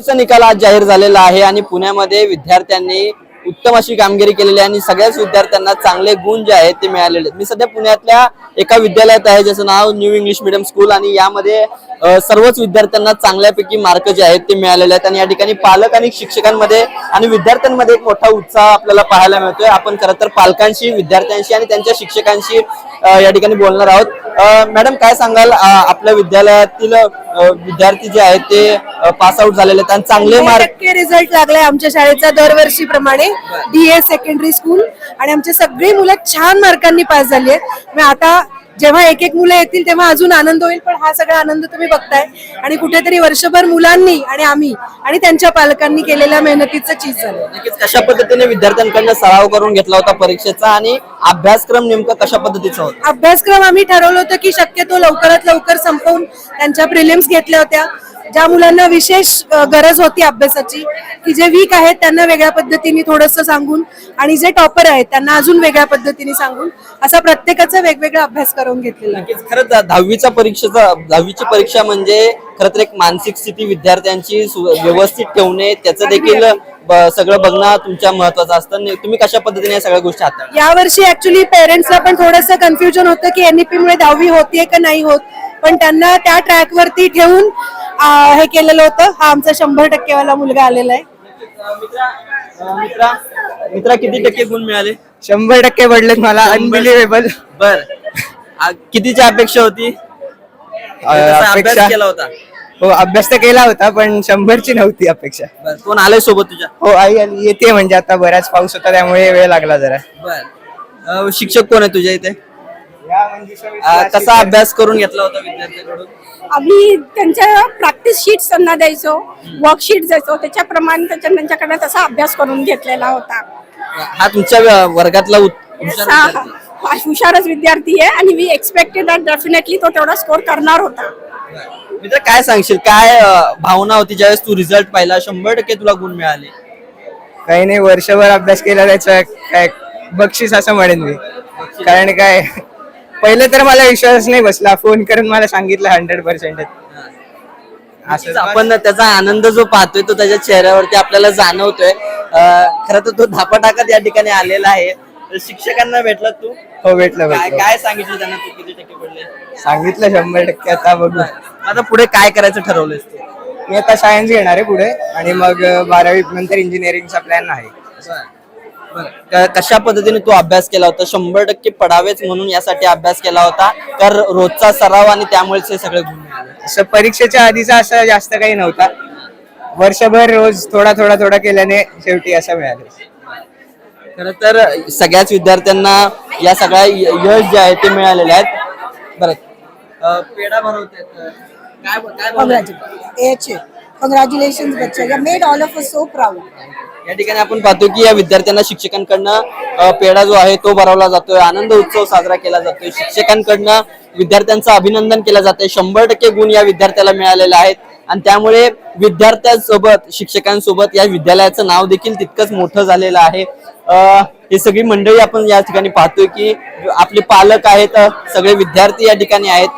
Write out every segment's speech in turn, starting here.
बारावीचा निकाल आज जाहीर झालेला आहे आणि पुण्यामध्ये विद्यार्थ्यांनी उत्तम अशी कामगिरी केलेली आहे आणि सगळ्याच विद्यार्थ्यांना चांगले गुण जे आहेत ते मिळालेले आहेत. मी सध्या पुण्यातल्या एका विद्यालयात आहे ज्याचं नाव न्यू इंग्लिश मिडियम स्कूल आणि यामध्ये सर्वच विद्यार्थ्यांना चांगल्यापैकी मार्क जे आहेत ते मिळालेले आहेत. आणि या ठिकाणी पालक आणि शिक्षकांमध्ये आणि विद्यार्थ्यांमध्ये एक मोठा उत्साह आपल्याला पाहायला मिळतोय. आपण खरं तर पालकांशी विद्यार्थ्यांशी आणि त्यांच्या शिक्षकांशी या ठिकाणी बोलणार आहोत. मॅडम काय सांगाल आपल्या विद्यालयातील विद्यार्थी जे आहेत ते पास आउट झालेले आहेत आणि चांगले मार्क टक्के रिझल्ट लागलाय आमच्या शाळेचा दरवर्षी प्रमाणे डीए सेकंडरी स्कूल आणि आमची सगळी मुलं छान मार्कांनी पास झाली आहेत. मग आता जेव्हा एक एक मुलं येतील तेव्हा अजून आनंद होईल पण हा सगळा आनंद तुम्ही बघताय. आणि कुठेतरी वर्षभर मुलांनी आणि आम्ही आणि त्यांच्या पालकांनी केलेल्या मेहनतीचं चीज झालं नक्कीच कशा पद्धतीने विद्यार्थ्यांकडनं सराव करून घेतला होता परीक्षेचा आणि अभ्यासक्रम नेमका कशा पद्धतीचा होता? अभ्यासक्रम आम्ही ठरवलं होतं की शक्यतो लवकरात लवकर संपवून त्यांच्या प्रिलिम्स घेतल्या होत्या. ज्या मुलांना विशेष गरज होती अभ्यासाची की जे वीक आहेत त्यांना वेगळ्या पद्धतीने थोडंसं सांगून आणि जे टॉपर आहेत त्यांना अजून वेगळ्या पद्धतीने सांगून असा प्रत्येकाचा वेगवेगळा अभ्यास करून घेतलेला आहे. नक्कीच. खरं तर दहावीचा परीक्षेचा दहावीची परीक्षा म्हणजे खरं तर एक मानसिक स्थिती विद्यार्थ्यांची व्यवस्थित ठेवणे त्याचं देखील सगळं बघणं तुमच्या महत्वाचं असतं. तुम्ही कशा पद्धतीने या सगळ्या गोष्टी हाताळल्या यावर्षी ऍक्च्युली पेरेंट्सला पण थोडंसं कन्फ्युजन होतं की एनईपी मुळे दहावी होतीये का नाही होत? पण त्यांना त्या ट्रॅक वरती ठेवून आ, हे केलेलं होतं. हा आमचा शंभर टक्केवाला मुलगा आलेला आहे. अं, मित्रा मित्रा किती टक्के गुण मिळाले? शंभर टक्के पडलेत मला. अनबिलिव्हेबल बर. आ- कितीची अपेक्षा होती? अभ्यास अपेक्षा? केला होता? हो अभ्यास तर केला होता पण शंभरची नव्हती अपेक्षा. बर. कोण आलंय सोबत तुझ्या? हो आई आली. येते म्हणजे आता बराच पाऊस होता त्यामुळे वेळ लागला जरा. बर. अं, शिक्षक कोण आहे तुझ्या इथे? अं, कसा अभ्यास करून घेतला होता विद्यार्थ्यांकडून? आम्ही त्यांच्या प्रॅक्टिस शीट्स त्यांना द्यायचो वर्कशीट द्यायचो त्याच्याप्रमाणे त्याच्या त्यांच्याकडे तसा अभ्यास करून घेतलेला होता. हा तुमच्या व- वर्गातला उत- हुशार. हा हुशारच विद्यार्थी आहे आणि वी एक्सपेक्टेड दॅट डेफिनेटली तो तेवढा स्कोर करणार होता. मित्र काय सांगशील? काय अं, भावना होती ज्यावेळेस तू रिझल्ट पाहिला? शंभर टक्के तुला गुण मिळाले. काही नाही वर्षभर अभ्यास केला त्याचा काय बक्षीस असं म्हणेन मी. कारण काय पहिलं तर मला विश्वास नाही बसला. फोन करून मला सांगितलं हंड्रेड पर्सेंट नक्कीच आपण त्याचा आनंद जो पाहतोय तो त्याच्या चेहऱ्यावरती आपल्याला जाणवतोय. खरं तर तो धापा टाकत या ठिकाणी आलेला आहे. तर शिक्षकांना भेटला तू? हो भेटलं काय भेटलं. काय सांगितलं त्यांना तू? किती टक्के पडले? सांगितलं शंभर टक्के आता बघू. आता पुढे काय करायचं ठरवलंयस तू? मी आता सायन्स घेणार आहे पुढे. आणि मग बारावी नंतर इंजिनिअरिंगचा प्लॅन आहे. क- कशा पद्धतीने तू अभ्यास केला होता? शंभर टक्के पडावेच म्हणून यासाठी अभ्यास केला होता. तर रोजचा सराव आणि त्यामुळेच हे सगळे गुण मिळाले. असं परीक्षेच्या आधीचा असं जास्त काही नव्हता. वर्षभर रोज थोडा थोडा थोडा केल्याने शेवटी असं मिळालं. खर तर सगळ्याच विद्यार्थ्यांना या सगळ्या य- यश जे आहे ते मिळालेले आहेत. बरं. अं, पेढा बनवतात काय? कॉंग्रॅच्युलेशन बच्चे. You made all of us so proud या ठिकाणी आपण पाहतो की या विद्यार्थ्यांना शिक्षकांकडनं पेढा जो आहे तो भरवला जातोय. आनंद उत्सव साजरा केला जातोय. शिक्षकांकडनं विद्यार्थ्यांचं अभिनंदन केलं जातंय. शंभर टक्के गुण या विद्यार्थ्याला मिळालेले आहेत. आणि त्यामुळे विद्यार्थ्यांसोबत शिक्षकांसोबत या विद्यालयाचं नाव देखील तितकंच मोठं झालेलं आहे. हे सगळी मंडळी आपण या ठिकाणी पाहतोय की आपले पालक आहेत सगळे विद्यार्थी या ठिकाणी आहेत.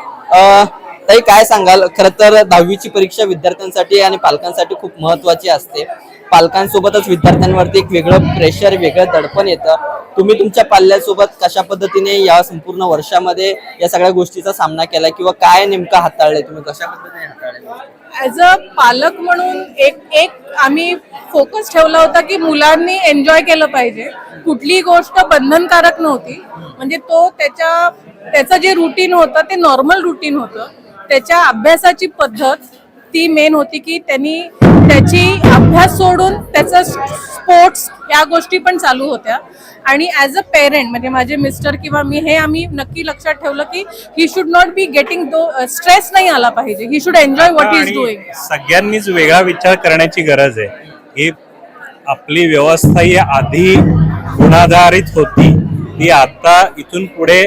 ताई काय सांगाल? खर तर दहावीची परीक्षा विद्यार्थ्यांसाठी आणि पालकांसाठी खूप महत्वाची असते. पालकांसोबतच विद्यार्थ्यांवरती एक वेगळं प्रेशर वेगळं दडपण येतं. तुम्ही तुमच्या पाल्यासोबत कशा पद्धतीने या संपूर्ण वर्षामध्ये या सगळ्या गोष्टीचा सामना केला किंवा काय नेमकं हाताळलंय? तुम्ही कशा पद्धतीने हाताळले ॲज अ पालक म्हणून एक एक आम्ही फोकस ठेवला होता की मुलांनी एन्जॉय केलं पाहिजे. कुठलीही गोष्ट बंधनकारक नव्हती. म्हणजे तो त्याच्या त्याचं जे रुटीन होतं ते नॉर्मल रुटीन होतं. त्याच्या अभ्यासाची पद्धत ती मेन होती की त्यांनी त्याची अभ्यास सोडून त्याचं स्पोर्ट्स या गोष्टी पण चालू होत्या. आणि ॲज अ पेरेंट म्हणजे माझे मिस्टर किंवा मी हे आम्ही नक्की लक्षात ठेवलं की he should not be getting though stress नाही आला पाहिजे. He should enjoy what is doing सगळ्यांनीच वेगळा विचार करण्याची गरज आहे. ही आपली व्यवस्था ही आधी गुणाधारित होती. ती आता इथून पुढे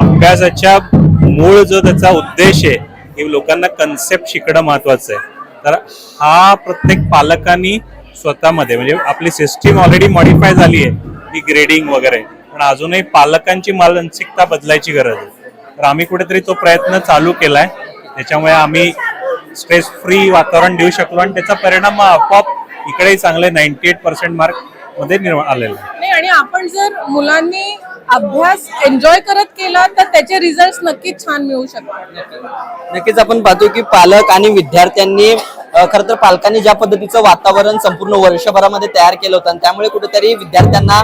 अभ्यासाच्या मूळ जो त्याचा उद्देश आहे हे लोकांना कन्सेप्ट शिकणं महत्वाचं आहे. तर हा प्रत्येक पालकांनी स्वतःमध्ये म्हणजे आपली सिस्टीम ऑलरेडी मॉडिफाय झाली आहे ती ग्रेडिंग वगैरे. पण अजूनही पालकांची मानसिकता बदलायची गरज आहे. तर आम्ही कुठेतरी तो प्रयत्न चालू केलाय. त्याच्यामुळे आम्ही स्ट्रेस फ्री वातावरण देऊ शकलो आणि त्याचा परिणाम आपोआप इकडेही चांगले नाईन्टी एट पर्सेंट मार्कमध्ये निर्माण आलेला आहे. नाही आणि आपण जर मुलांनी अभ्यास एन्जॉय करत केला तर त्याचे रिझल्ट नक्कीच छान मिळू शकतात. नक्कीच आपण पाहतो की पालक आणि विद्यार्थ्यांनी खर खरं तर पालकांनी ज्या पद्धतीचं वातावरण संपूर्ण वर्षभरामध्ये तयार केलं होतं त्यामुळे कुठेतरी विद्यार्थ्यांना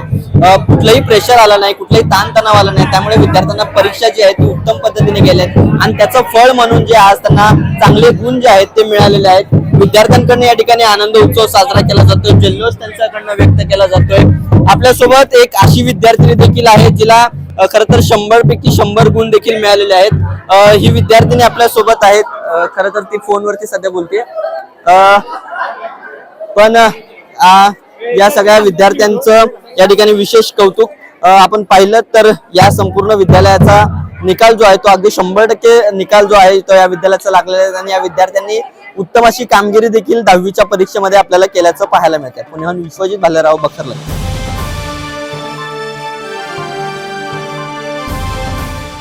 कुठलंही प्रेशर आलं नाही कुठलंही ताणतणाव आला नाही त्यामुळे विद्यार्थ्यांना परीक्षा जी आहे ती उत्तम पद्धतीने गेल्यात. आणि त्याचं फळ म्हणून जे आज त्यांना चांगले गुण जे आहेत ते मिळालेले आहेत. विद्यार्थ्यांकडनं या ठिकाणी आनंद उत्सव साजरा केला जातोय जल्लोष त्यांच्याकडनं व्यक्त केला जातोय. आपल्यासोबत एक अशी विद्यार्थिनी देखील आहे जिला खर तर शंभर पैकी शंभर गुण देखील मिळालेले आहेत. ही विद्यार्थिनी आपल्यासोबत आहेत खर तर ती फोनवरती सध्या बोलते. पण या सगळ्या विद्यार्थ्यांचं या ठिकाणी विशेष कौतुक. आपण पाहिलं तर या संपूर्ण विद्यालयाचा निकाल जो आहे तो अगदी शंभर टक्के निकाल जो आहे तो या विद्यालयाचा लागलेला आहे आणि या विद्यार्थ्यांनी उत्तम अशी कामगिरी देखील दहावीच्या परीक्षेमध्ये आपल्याला केल्याचं पाहायला मिळते पुण्याहून विश्वजित भालेराव बखरला.